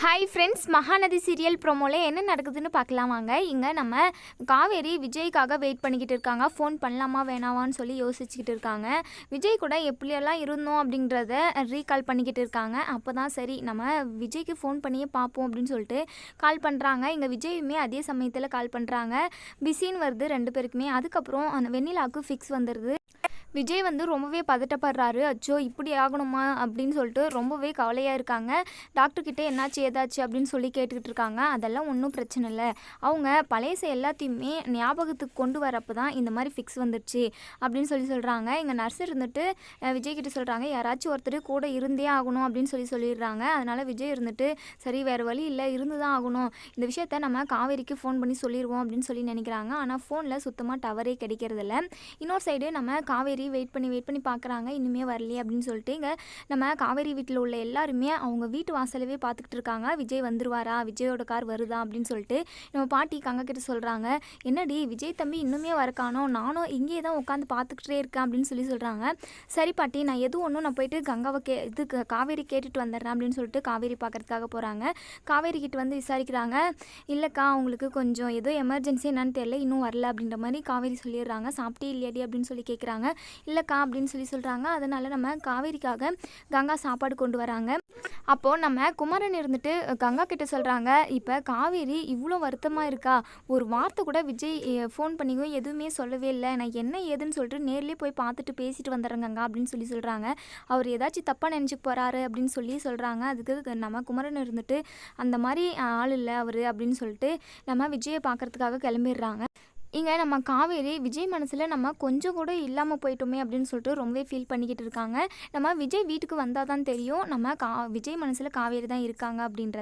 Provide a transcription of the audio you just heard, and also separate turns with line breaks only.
Hi friends Mahanadhi serial ப்ரோமோவில் என்ன நடக்குதுன்னு பார்க்கலாம் வாங்க. இங்கே நம்ம காவேரி விஜய்க்காக வெயிட் பண்ணிக்கிட்டு இருக்காங்க. ஃபோன் பண்ணலாமா வேணாமான்னு சொல்லி யோசிச்சுக்கிட்டு இருக்காங்க. விஜய் கூட எப்படியெல்லாம் இருந்தோம் அப்படின்றத ரீகால் பண்ணிக்கிட்டு இருக்காங்க. அப்போ தான் சரி நம்ம விஜய்க்கு ஃபோன் பண்ணியே பார்ப்போம் அப்படின்னு சொல்லிட்டு கால் பண்ணுறாங்க இங்கே விஜயுமே அதே சமயத்தில் கால் பண்ணுறாங்க பிஸின்னு வருது ரெண்டு பேருக்குமே. அதுக்கப்புறம் அந்த வெண்ணிலாவுக்கு ஃபிக்ஸ் வந்துடுது விஜய் வந்து ரொம்பவே பதட்டப்படுறாரு. அச்சோ இப்படி ஆகணுமா? அப்படின்னு சொல்லிட்டு ரொம்பவே கவலையாக இருக்காங்க. டாக்டர்கிட்ட என்னாச்சு ஏதாச்சு அப்படின்னு சொல்லி கேட்டுக்கிட்டு இருக்காங்க. அதெல்லாம் ஒன்றும் பிரச்சனை இல்லை. அவங்க பழையச எல்லாத்தையுமே ஞாபகத்துக்கு கொண்டு வரப்போ தான் இந்த மாதிரி ஃபிக்ஸ் வந்துடுச்சு அப்படின்னு சொல்லி சொல்கிறாங்க இங்கே நர்ஸ் இருந்துட்டு விஜய் கிட்ட சொல்கிறாங்க யாராச்சும் ஒருத்தர் கூட இருந்தே ஆகணும் அப்படின்னு சொல்லி சொல்லிடுறாங்க. அதனால் விஜய் இருந்துட்டு சரி வேறு வழி இல்லை இருந்து தான் ஆகணும். இந்த விஷயத்த நம்ம காவேரிக்கு ஃபோன் பண்ணி சொல்லிடுவோம் அப்படின்னு சொல்லி நினைக்கிறாங்க. ஆனால் ஃபோனில் சுத்தமாக டவரே கிடைக்கிறதில்ல. இன்னொரு சைடு நம்ம காவேரி வெயிட் பண்ணி வெயிட் பண்ணி பார்க்குறாங்க இன்னுமே வரலையே அப்படின்னு சொல்லிட்டு இங்கே நம்ம காவேரி வீட்டில் உள்ள எல்லாருமே அவங்க வீட்டு வாசலவே பார்த்துக்கிட்டு இருக்காங்க. விஜய் வந்துருவாரா? விஜயோட கார் வருதா? அப்படின்னு சொல்லிட்டு நம்ம பாட்டி கங்கக்கிட்ட கிட்ட சொல்கிறாங்க என்னடி விஜய் தம்பி இன்னுமே வரக்கானோ? நானும் இங்கேயே தான் உட்காந்து பார்த்துக்கிட்டே இருக்கேன் அப்படின்னு சொல்லி சொல்கிறாங்க சரி பாட்டி நான் எதுவும் ஒன்றும் நான் போயிட்டு கங்காவை கே இது காவேரி கேட்டுட்டு வந்துடுறேன் அப்படின்னு சொல்லிட்டு காவேரி பார்க்கறதுக்காக போகிறாங்க காவேரி கிட்ட வந்து விசாரிக்கிறாங்க. இல்லைக்கா அவங்களுக்கு கொஞ்சம் ஏதோ எமர்ஜென்சி என்னன்னு தெரியல இன்னும் வரல அப்படின்ற மாதிரி காவேரி சொல்லிடுறாங்க. சாப்பிட்டே இல்லையாடி அப்படின்னு சொல்லி கேட்குறாங்க இல்லைக்கா அப்படின்னு சொல்லி சொல்கிறாங்க அதனால் நம்ம காவேரிக்காக கங்கா சாப்பாடு கொண்டு வராங்க. அப்போது நம்ம குமரன் இருந்துட்டு கங்கா கிட்ட சொல்கிறாங்க இப்போ காவேரி இவ்வளோ வருத்தமாக இருக்கா? ஒரு வார்த்தை கூட விஜய் ஃபோன் பண்ணியும் எதுவுமே சொல்லவே இல்லை. நான் என்ன ஏதுன்னு சொல்லிட்டு நேர்லேயே போய் பார்த்துட்டு பேசிட்டு வந்துடுறேன் கங்கா அப்படின்னு சொல்லி சொல்கிறாங்க அவர் ஏதாச்சும் தப்பாக நினச்சி போகிறாரு அப்படின்னு சொல்லி சொல்கிறாங்க அதுக்கு நம்ம குமரன் இருந்துட்டு அந்த மாதிரி ஆள் இல்லை அவர் அப்படின்னு சொல்லிட்டு நம்ம விஜயை பார்க்கறதுக்காக கிளம்பிடுறாங்க. இங்கே நம்ம காவேரி விஜய் மனசில் நம்ம கொஞ்சம் கூட இல்லாமல் போயிட்டோமே அப்படின்னு சொல்லிட்டு ரொம்பவே ஃபீல் பண்ணிக்கிட்டு இருக்காங்க. நம்ம விஜய் வீட்டுக்கு வந்தால் தான் தெரியும். நம்ம கா விஜய் மனசில் காவேரி தான் இருக்காங்க அப்படின்றது